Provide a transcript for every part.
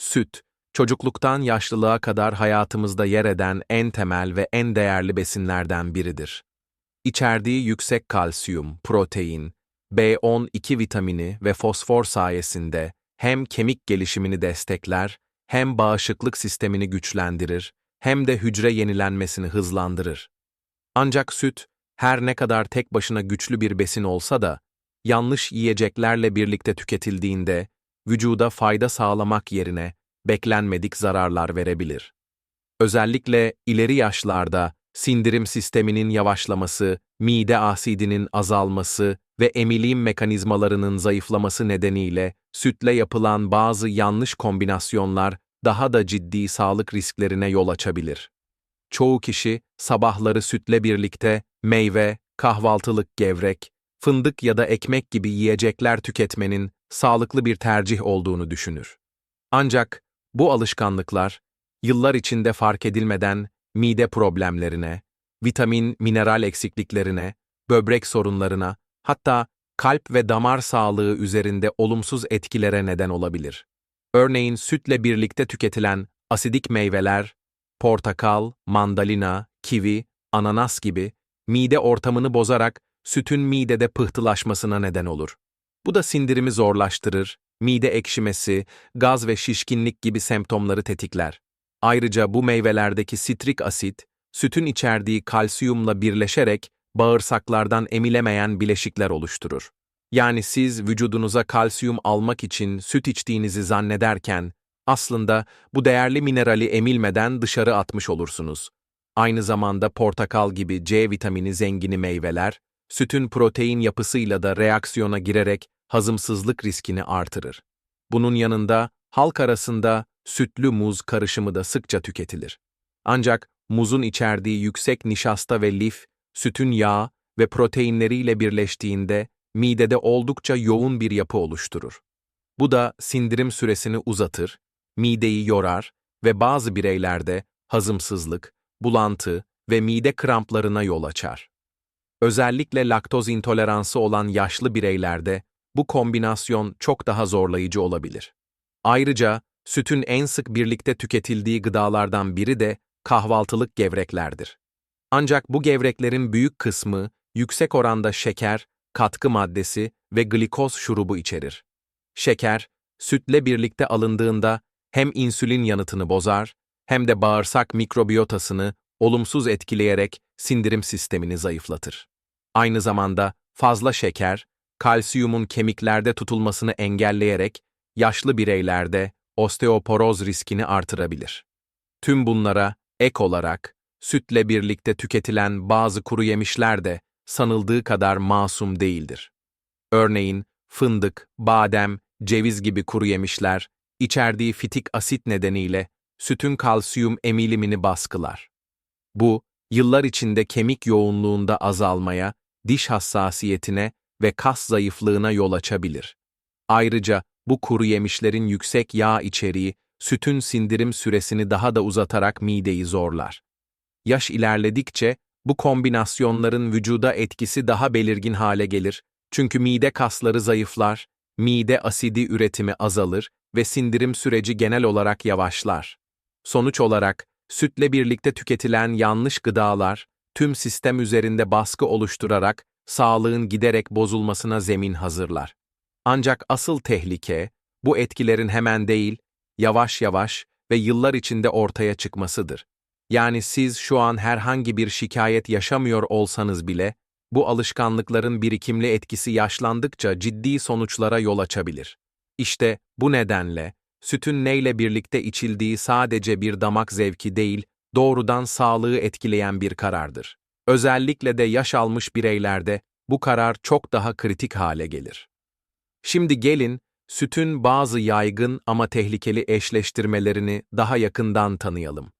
Süt, çocukluktan yaşlılığa kadar hayatımızda yer eden en temel ve en değerli besinlerden biridir. İçerdiği yüksek kalsiyum, protein, B12 vitamini ve fosfor sayesinde hem kemik gelişimini destekler, hem bağışıklık sistemini güçlendirir, hem de hücre yenilenmesini hızlandırır. Ancak süt, her ne kadar tek başına güçlü bir besin olsa da, yanlış yiyeceklerle birlikte tüketildiğinde, vücuda fayda sağlamak yerine beklenmedik zararlar verebilir. Özellikle ileri yaşlarda sindirim sisteminin yavaşlaması, mide asidinin azalması ve emilim mekanizmalarının zayıflaması nedeniyle sütle yapılan bazı yanlış kombinasyonlar daha da ciddi sağlık risklerine yol açabilir. Çoğu kişi sabahları sütle birlikte meyve, kahvaltılık gevrek, fındık ya da ekmek gibi yiyecekler tüketmenin sağlıklı bir tercih olduğunu düşünür. Ancak bu alışkanlıklar yıllar içinde fark edilmeden mide problemlerine, vitamin, mineral eksikliklerine, böbrek sorunlarına, hatta kalp ve damar sağlığı üzerinde olumsuz etkilere neden olabilir. Örneğin sütle birlikte tüketilen asidik meyveler, portakal, mandalina, kivi, ananas gibi mide ortamını bozarak sütün midede pıhtılaşmasına neden olur. Bu da sindirimi zorlaştırır, mide ekşimesi, gaz ve şişkinlik gibi semptomları tetikler. Ayrıca bu meyvelerdeki sitrik asit, sütün içerdiği kalsiyumla birleşerek bağırsaklardan emilemeyen bileşikler oluşturur. Yani siz vücudunuza kalsiyum almak için süt içtiğinizi zannederken, aslında bu değerli minerali emilmeden dışarı atmış olursunuz. Aynı zamanda portakal gibi C vitamini zengini meyveler, sütün protein yapısıyla da reaksiyona girerek hazımsızlık riskini artırır. Bunun yanında halk arasında sütlü muz karışımı da sıkça tüketilir. Ancak muzun içerdiği yüksek nişasta ve lif, sütün yağı ve proteinleriyle birleştiğinde midede oldukça yoğun bir yapı oluşturur. Bu da sindirim süresini uzatır, mideyi yorar ve bazı bireylerde hazımsızlık, bulantı ve mide kramplarına yol açar. Özellikle laktoz intoleransı olan yaşlı bireylerde bu kombinasyon çok daha zorlayıcı olabilir. Ayrıca sütün en sık birlikte tüketildiği gıdalardan biri de kahvaltılık gevreklerdir. Ancak bu gevreklerin büyük kısmı yüksek oranda şeker, katkı maddesi ve glikoz şurubu içerir. Şeker, sütle birlikte alındığında hem insülin yanıtını bozar hem de bağırsak mikrobiyotasını olumsuz etkileyerek sindirim sistemini zayıflatır. Aynı zamanda fazla şeker, kalsiyumun kemiklerde tutulmasını engelleyerek yaşlı bireylerde osteoporoz riskini artırabilir. Tüm bunlara ek olarak sütle birlikte tüketilen bazı kuru yemişler de sanıldığı kadar masum değildir. Örneğin fındık, badem, ceviz gibi kuru yemişler içerdiği fitik asit nedeniyle sütün kalsiyum emilimini baskılar. Bu, yıllar içinde kemik yoğunluğunda azalmaya, diş hassasiyetine ve kas zayıflığına yol açabilir. Ayrıca bu kuru yemişlerin yüksek yağ içeriği sütün sindirim süresini daha da uzatarak mideyi zorlar. Yaş ilerledikçe bu kombinasyonların vücuda etkisi daha belirgin hale gelir çünkü mide kasları zayıflar, mide asidi üretimi azalır ve sindirim süreci genel olarak yavaşlar. Sonuç olarak, sütle birlikte tüketilen yanlış gıdalar, tüm sistem üzerinde baskı oluşturarak sağlığın giderek bozulmasına zemin hazırlar. Ancak asıl tehlike, bu etkilerin hemen değil, yavaş yavaş ve yıllar içinde ortaya çıkmasıdır. Yani siz şu an herhangi bir şikayet yaşamıyor olsanız bile, bu alışkanlıkların birikimli etkisi yaşlandıkça ciddi sonuçlara yol açabilir. İşte bu nedenle, sütün neyle birlikte içildiği sadece bir damak zevki değil, doğrudan sağlığı etkileyen bir karardır. Özellikle de yaş almış bireylerde bu karar çok daha kritik hale gelir. Şimdi gelin, sütün bazı yaygın ama tehlikeli eşleştirmelerini daha yakından tanıyalım.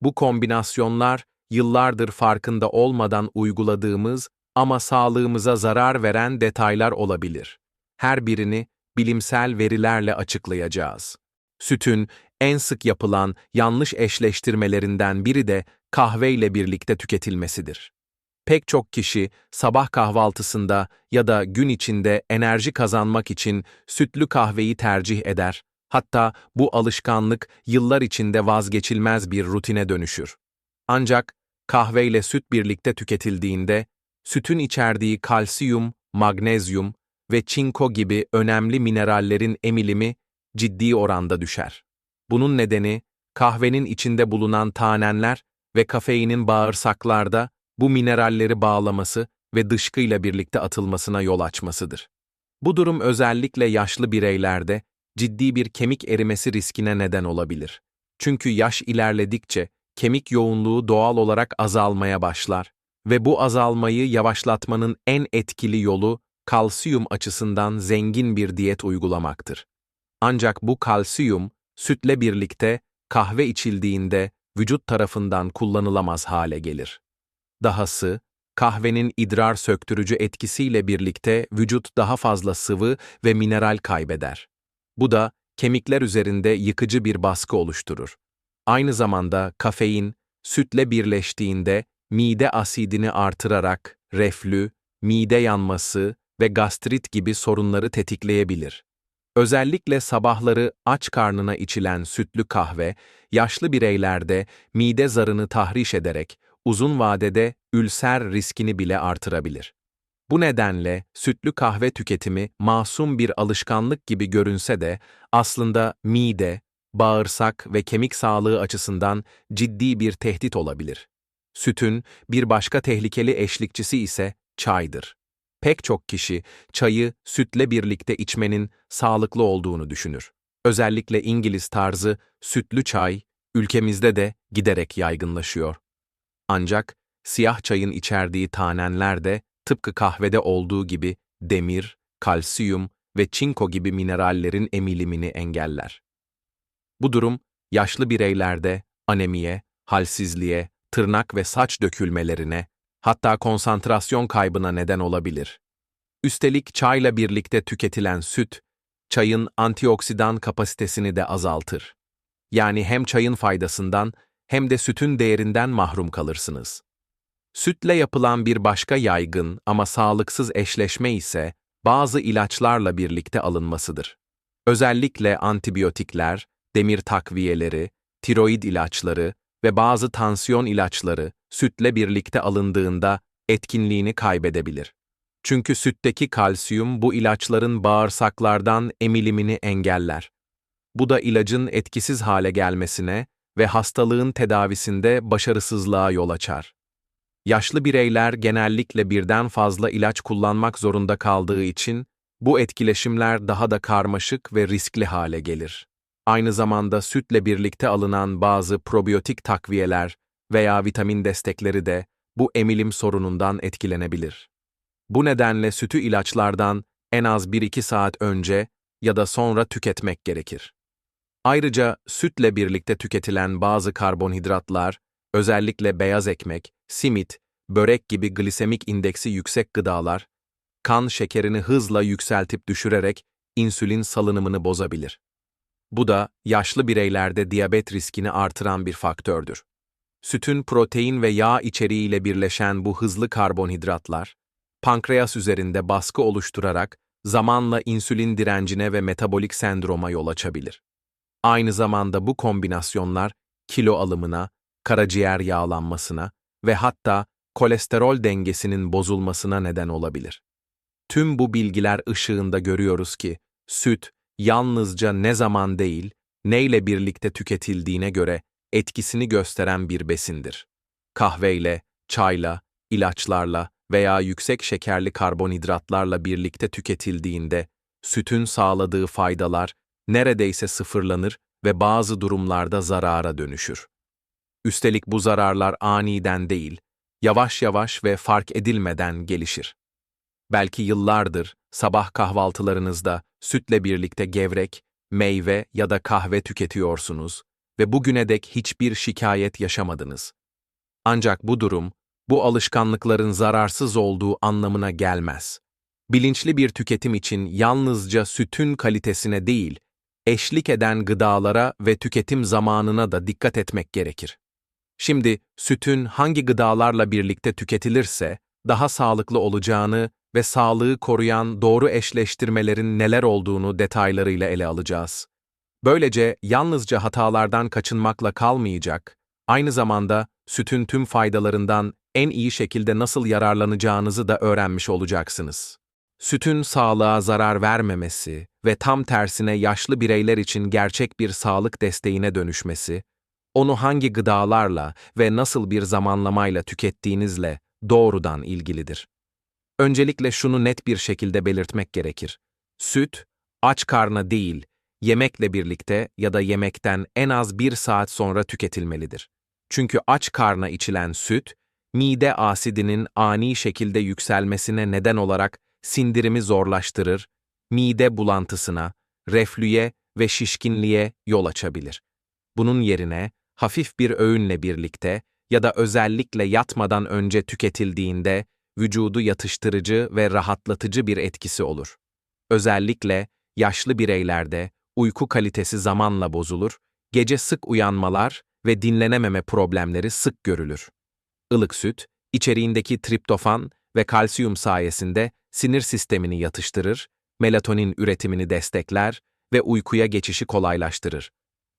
Bu kombinasyonlar, yıllardır farkında olmadan uyguladığımız ama sağlığımıza zarar veren detaylar olabilir. Her birini bilimsel verilerle açıklayacağız. Sütün en sık yapılan yanlış eşleştirmelerinden biri de kahve ile birlikte tüketilmesidir. Pek çok kişi sabah kahvaltısında ya da gün içinde enerji kazanmak için sütlü kahveyi tercih eder. Hatta bu alışkanlık yıllar içinde vazgeçilmez bir rutine dönüşür. Ancak kahve ile süt birlikte tüketildiğinde, sütün içerdiği kalsiyum, magnezyum ve çinko gibi önemli minerallerin emilimi ciddi oranda düşer. Bunun nedeni, kahvenin içinde bulunan tanenler ve kafeinin bağırsaklarda bu mineralleri bağlaması ve dışkıyla birlikte atılmasına yol açmasıdır. Bu durum özellikle yaşlı bireylerde ciddi bir kemik erimesi riskine neden olabilir. Çünkü yaş ilerledikçe kemik yoğunluğu doğal olarak azalmaya başlar ve bu azalmayı yavaşlatmanın en etkili yolu kalsiyum açısından zengin bir diyet uygulamaktır. Ancak bu kalsiyum sütle birlikte kahve içildiğinde vücut tarafından kullanılamaz hale gelir. Dahası, kahvenin idrar söktürücü etkisiyle birlikte vücut daha fazla sıvı ve mineral kaybeder. Bu da kemikler üzerinde yıkıcı bir baskı oluşturur. Aynı zamanda kafein, sütle birleştiğinde mide asidini artırarak reflü, mide yanması ve gastrit gibi sorunları tetikleyebilir. Özellikle sabahları aç karnına içilen sütlü kahve, yaşlı bireylerde mide zarını tahriş ederek uzun vadede ülser riskini bile artırabilir. Bu nedenle sütlü kahve tüketimi masum bir alışkanlık gibi görünse de aslında mide, bağırsak ve kemik sağlığı açısından ciddi bir tehdit olabilir. Sütün bir başka tehlikeli eşlikçisi ise çaydır. Pek çok kişi çayı sütle birlikte içmenin sağlıklı olduğunu düşünür. Özellikle İngiliz tarzı sütlü çay ülkemizde de giderek yaygınlaşıyor. Ancak siyah çayın içerdiği tanenler de tıpkı kahvede olduğu gibi demir, kalsiyum ve çinko gibi minerallerin emilimini engeller. Bu durum yaşlı bireylerde anemiye, halsizliğe, tırnak ve saç dökülmelerine, hatta konsantrasyon kaybına neden olabilir. Üstelik çayla birlikte tüketilen süt, çayın antioksidan kapasitesini de azaltır. Yani hem çayın faydasından hem de sütün değerinden mahrum kalırsınız. Sütle yapılan bir başka yaygın ama sağlıksız eşleşme ise bazı ilaçlarla birlikte alınmasıdır. Özellikle antibiyotikler, demir takviyeleri, tiroid ilaçları ve bazı tansiyon ilaçları sütle birlikte alındığında etkinliğini kaybedebilir. Çünkü sütteki kalsiyum bu ilaçların bağırsaklardan emilimini engeller. Bu da ilacın etkisiz hale gelmesine ve hastalığın tedavisinde başarısızlığa yol açar. Yaşlı bireyler genellikle birden fazla ilaç kullanmak zorunda kaldığı için bu etkileşimler daha da karmaşık ve riskli hale gelir. Aynı zamanda sütle birlikte alınan bazı probiyotik takviyeler veya vitamin destekleri de bu emilim sorunundan etkilenebilir. Bu nedenle sütü ilaçlardan en az 1-2 saat önce ya da sonra tüketmek gerekir. Ayrıca sütle birlikte tüketilen bazı karbonhidratlar, özellikle beyaz ekmek, simit, börek gibi glisemik indeksi yüksek gıdalar, kan şekerini hızla yükseltip düşürerek insülin salınımını bozabilir. Bu da yaşlı bireylerde diyabet riskini artıran bir faktördür. Sütün protein ve yağ içeriğiyle birleşen bu hızlı karbonhidratlar, pankreas üzerinde baskı oluşturarak zamanla insülin direncine ve metabolik sendroma yol açabilir. Aynı zamanda bu kombinasyonlar kilo alımına, karaciğer yağlanmasına ve hatta kolesterol dengesinin bozulmasına neden olabilir. Tüm bu bilgiler ışığında görüyoruz ki süt yalnızca ne zaman değil, neyle birlikte tüketildiğine göre etkisini gösteren bir besindir. Kahveyle, çayla, ilaçlarla veya yüksek şekerli karbonhidratlarla birlikte tüketildiğinde sütün sağladığı faydalar neredeyse sıfırlanır ve bazı durumlarda zarara dönüşür. Üstelik bu zararlar aniden değil, yavaş yavaş ve fark edilmeden gelişir. Belki yıllardır sabah kahvaltılarınızda sütle birlikte gevrek, meyve ya da kahve tüketiyorsunuz ve bugüne dek hiçbir şikayet yaşamadınız. Ancak bu durum, bu alışkanlıkların zararsız olduğu anlamına gelmez. Bilinçli bir tüketim için yalnızca sütün kalitesine değil, eşlik eden gıdalara ve tüketim zamanına da dikkat etmek gerekir. Şimdi sütün hangi gıdalarla birlikte tüketilirse daha sağlıklı olacağını ve sağlığı koruyan doğru eşleştirmelerin neler olduğunu detaylarıyla ele alacağız. Böylece yalnızca hatalardan kaçınmakla kalmayacak, aynı zamanda sütün tüm faydalarından en iyi şekilde nasıl yararlanacağınızı da öğrenmiş olacaksınız. Sütün sağlığa zarar vermemesi ve tam tersine yaşlı bireyler için gerçek bir sağlık desteğine dönüşmesi, onu hangi gıdalarla ve nasıl bir zamanlamayla tükettiğinizle doğrudan ilgilidir. Öncelikle şunu net bir şekilde belirtmek gerekir. Süt, aç karna değil, yemekle birlikte ya da yemekten en az bir saat sonra tüketilmelidir. Çünkü aç karna içilen süt, mide asidinin ani şekilde yükselmesine neden olarak sindirimi zorlaştırır, mide bulantısına, reflüye ve şişkinliğe yol açabilir. Bunun yerine hafif bir öğünle birlikte ya da özellikle yatmadan önce tüketildiğinde vücudu yatıştırıcı ve rahatlatıcı bir etkisi olur. Özellikle yaşlı bireylerde uyku kalitesi zamanla bozulur, gece sık uyanmalar ve dinlenememe problemleri sık görülür. Ilık süt, içeriğindeki triptofan ve kalsiyum sayesinde sinir sistemini yatıştırır, melatonin üretimini destekler ve uykuya geçişi kolaylaştırır.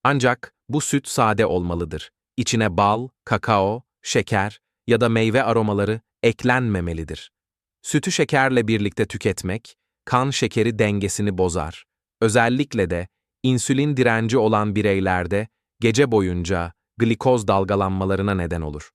Ancak bu süt sade olmalıdır. İçine bal, kakao, şeker ya da meyve aromaları eklenmemelidir. Sütü şekerle birlikte tüketmek, kan şekeri dengesini bozar. Özellikle de insülin direnci olan bireylerde gece boyunca glikoz dalgalanmalarına neden olur.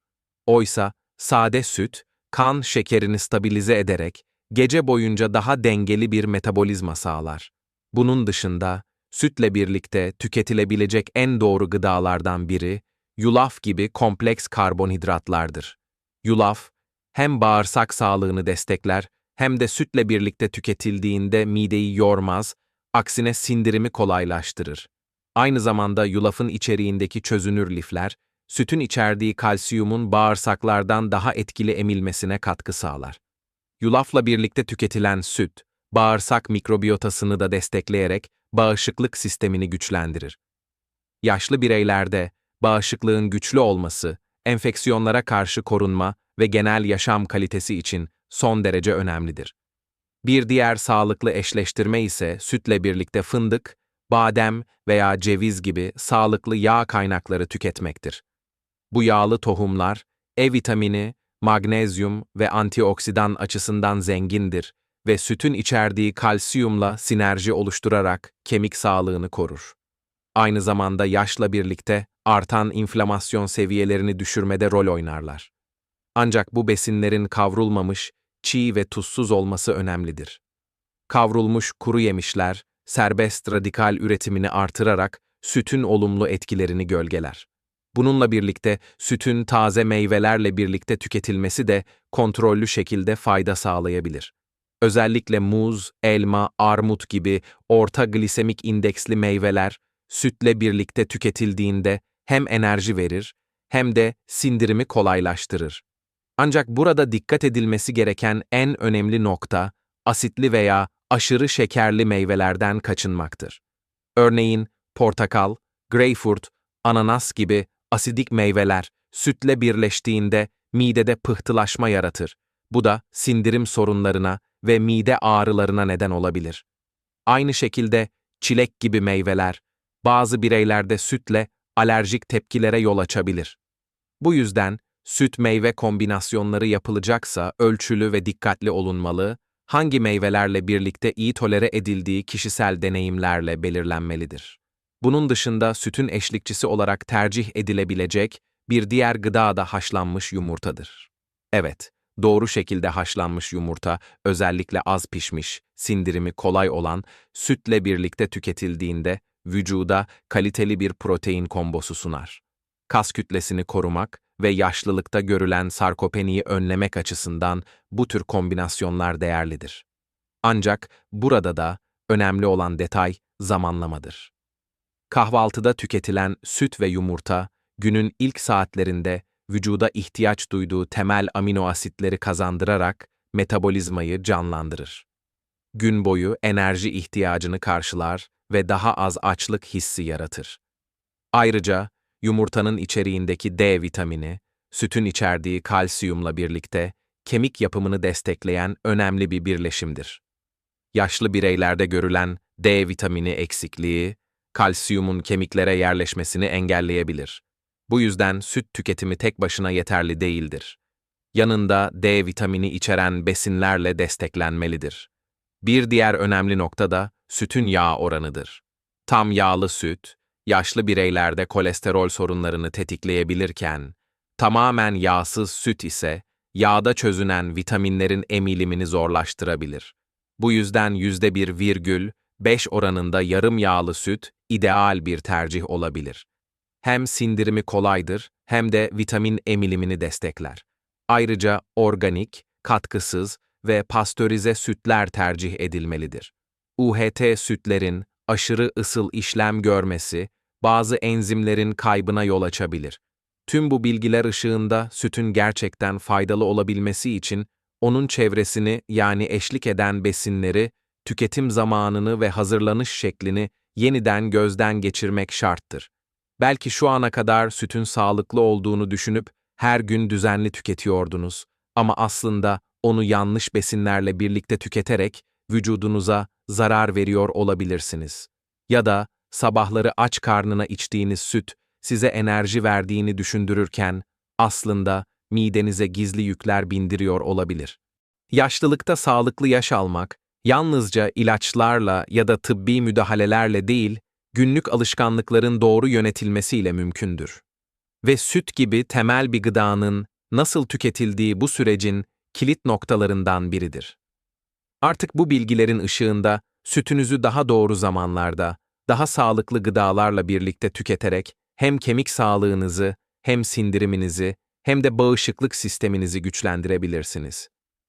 Oysa sade süt, kan şekerini stabilize ederek gece boyunca daha dengeli bir metabolizma sağlar. Bunun dışında sütle birlikte tüketilebilecek en doğru gıdalardan biri yulaf gibi kompleks karbonhidratlardır. Yulaf hem bağırsak sağlığını destekler hem de sütle birlikte tüketildiğinde mideyi yormaz, aksine sindirimi kolaylaştırır. Aynı zamanda yulafın içeriğindeki çözünür lifler, sütün içerdiği kalsiyumun bağırsaklardan daha etkili emilmesine katkı sağlar. Yulafla birlikte tüketilen süt, bağırsak mikrobiyotasını da destekleyerek bağışıklık sistemini güçlendirir. Yaşlı bireylerde bağışıklığın güçlü olması, enfeksiyonlara karşı korunma ve genel yaşam kalitesi için son derece önemlidir. Bir diğer sağlıklı eşleştirme ise sütle birlikte fındık, badem veya ceviz gibi sağlıklı yağ kaynakları tüketmektir. Bu yağlı tohumlar, E vitamini, magnezyum ve antioksidan açısından zengindir ve sütün içerdiği kalsiyumla sinerji oluşturarak kemik sağlığını korur. Aynı zamanda yaşla birlikte artan inflamasyon seviyelerini düşürmede rol oynarlar. Ancak bu besinlerin kavrulmamış, çiğ ve tuzsuz olması önemlidir. Kavrulmuş kuru yemişler, serbest radikal üretimini artırarak sütün olumlu etkilerini gölgeler. Bununla birlikte sütün taze meyvelerle birlikte tüketilmesi de kontrollü şekilde fayda sağlayabilir. Özellikle muz, elma, armut gibi orta glisemik indeksli meyveler sütle birlikte tüketildiğinde hem enerji verir hem de sindirimi kolaylaştırır. Ancak burada dikkat edilmesi gereken en önemli nokta asitli veya aşırı şekerli meyvelerden kaçınmaktır. Örneğin portakal, greyfurt, ananas gibi asidik meyveler sütle birleştiğinde midede pıhtılaşma yaratır. Bu da sindirim sorunlarına ve mide ağrılarına neden olabilir. Aynı şekilde çilek gibi meyveler bazı bireylerde sütle alerjik tepkilere yol açabilir. Bu yüzden süt meyve kombinasyonları yapılacaksa ölçülü ve dikkatli olunmalı, hangi meyvelerle birlikte iyi tolere edildiği kişisel deneyimlerle belirlenmelidir. Bunun dışında sütün eşlikçisi olarak tercih edilebilecek bir diğer gıda da haşlanmış yumurtadır. Evet, doğru şekilde haşlanmış yumurta, özellikle az pişmiş, sindirimi kolay olan, sütle birlikte tüketildiğinde vücuda kaliteli bir protein kombosu sunar. Kas kütlesini korumak ve yaşlılıkta görülen sarkopeniyi önlemek açısından bu tür kombinasyonlar değerlidir. Ancak burada da önemli olan detay zamanlamadır. Kahvaltıda tüketilen süt ve yumurta, günün ilk saatlerinde vücuda ihtiyaç duyduğu temel amino asitleri kazandırarak metabolizmayı canlandırır. Gün boyu enerji ihtiyacını karşılar ve daha az açlık hissi yaratır. Ayrıca yumurtanın içeriğindeki D vitamini, sütün içerdiği kalsiyumla birlikte kemik yapımını destekleyen önemli bir birleşimdir. Yaşlı bireylerde görülen D vitamini eksikliği, kalsiyumun kemiklere yerleşmesini engelleyebilir. Bu yüzden süt tüketimi tek başına yeterli değildir. Yanında D vitamini içeren besinlerle desteklenmelidir. Bir diğer önemli nokta da sütün yağ oranıdır. Tam yağlı süt, yaşlı bireylerde kolesterol sorunlarını tetikleyebilirken, tamamen yağsız süt ise yağda çözünen vitaminlerin emilimini zorlaştırabilir. Bu yüzden %1,5 oranında yarım yağlı süt ideal bir tercih olabilir. Hem sindirimi kolaydır hem de vitamin emilimini destekler. Ayrıca organik, katkısız ve pastörize sütler tercih edilmelidir. UHT sütlerin aşırı ısıl işlem görmesi, bazı enzimlerin kaybına yol açabilir. Tüm bu bilgiler ışığında sütün gerçekten faydalı olabilmesi için onun çevresini yani eşlik eden besinleri, tüketim zamanını ve hazırlanış şeklini yeniden gözden geçirmek şarttır. Belki şu ana kadar sütün sağlıklı olduğunu düşünüp her gün düzenli tüketiyordunuz ama aslında onu yanlış besinlerle birlikte tüketerek vücudunuza zarar veriyor olabilirsiniz. Ya da sabahları aç karnına içtiğiniz süt size enerji verdiğini düşündürürken aslında midenize gizli yükler bindiriyor olabilir. Yaşlılıkta sağlıklı yaş almak yalnızca ilaçlarla ya da tıbbi müdahalelerle değil, günlük alışkanlıkların doğru yönetilmesiyle mümkündür. Ve süt gibi temel bir gıdanın nasıl tüketildiği bu sürecin kilit noktalarından biridir. Artık bu bilgilerin ışığında sütünüzü daha doğru zamanlarda, daha sağlıklı gıdalarla birlikte tüketerek hem kemik sağlığınızı, hem sindiriminizi, hem de bağışıklık sisteminizi güçlendirebilirsiniz.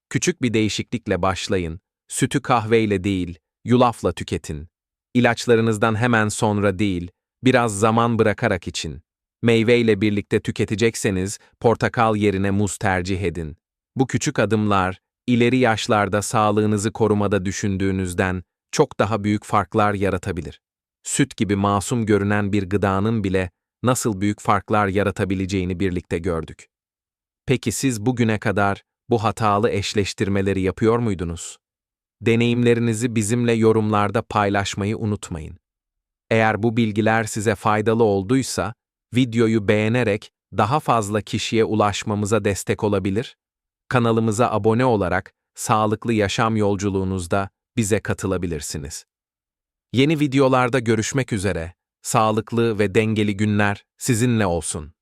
Küçük bir değişiklikle başlayın. Sütü kahveyle değil, yulafla tüketin. İlaçlarınızdan hemen sonra değil, biraz zaman bırakarak için. Meyveyle birlikte tüketecekseniz portakal yerine muz tercih edin. Bu küçük adımlar, ileri yaşlarda sağlığınızı korumada düşündüğünüzden çok daha büyük farklar yaratabilir. Süt gibi masum görünen bir gıdanın bile nasıl büyük farklar yaratabileceğini birlikte gördük. Peki siz bugüne kadar bu hatalı eşleştirmeleri yapıyor muydunuz? Deneyimlerinizi bizimle yorumlarda paylaşmayı unutmayın. Eğer bu bilgiler size faydalı olduysa, videoyu beğenerek daha fazla kişiye ulaşmamıza destek olabilir, kanalımıza abone olarak sağlıklı yaşam yolculuğunuzda bize katılabilirsiniz. Yeni videolarda görüşmek üzere, sağlıklı ve dengeli günler sizinle olsun.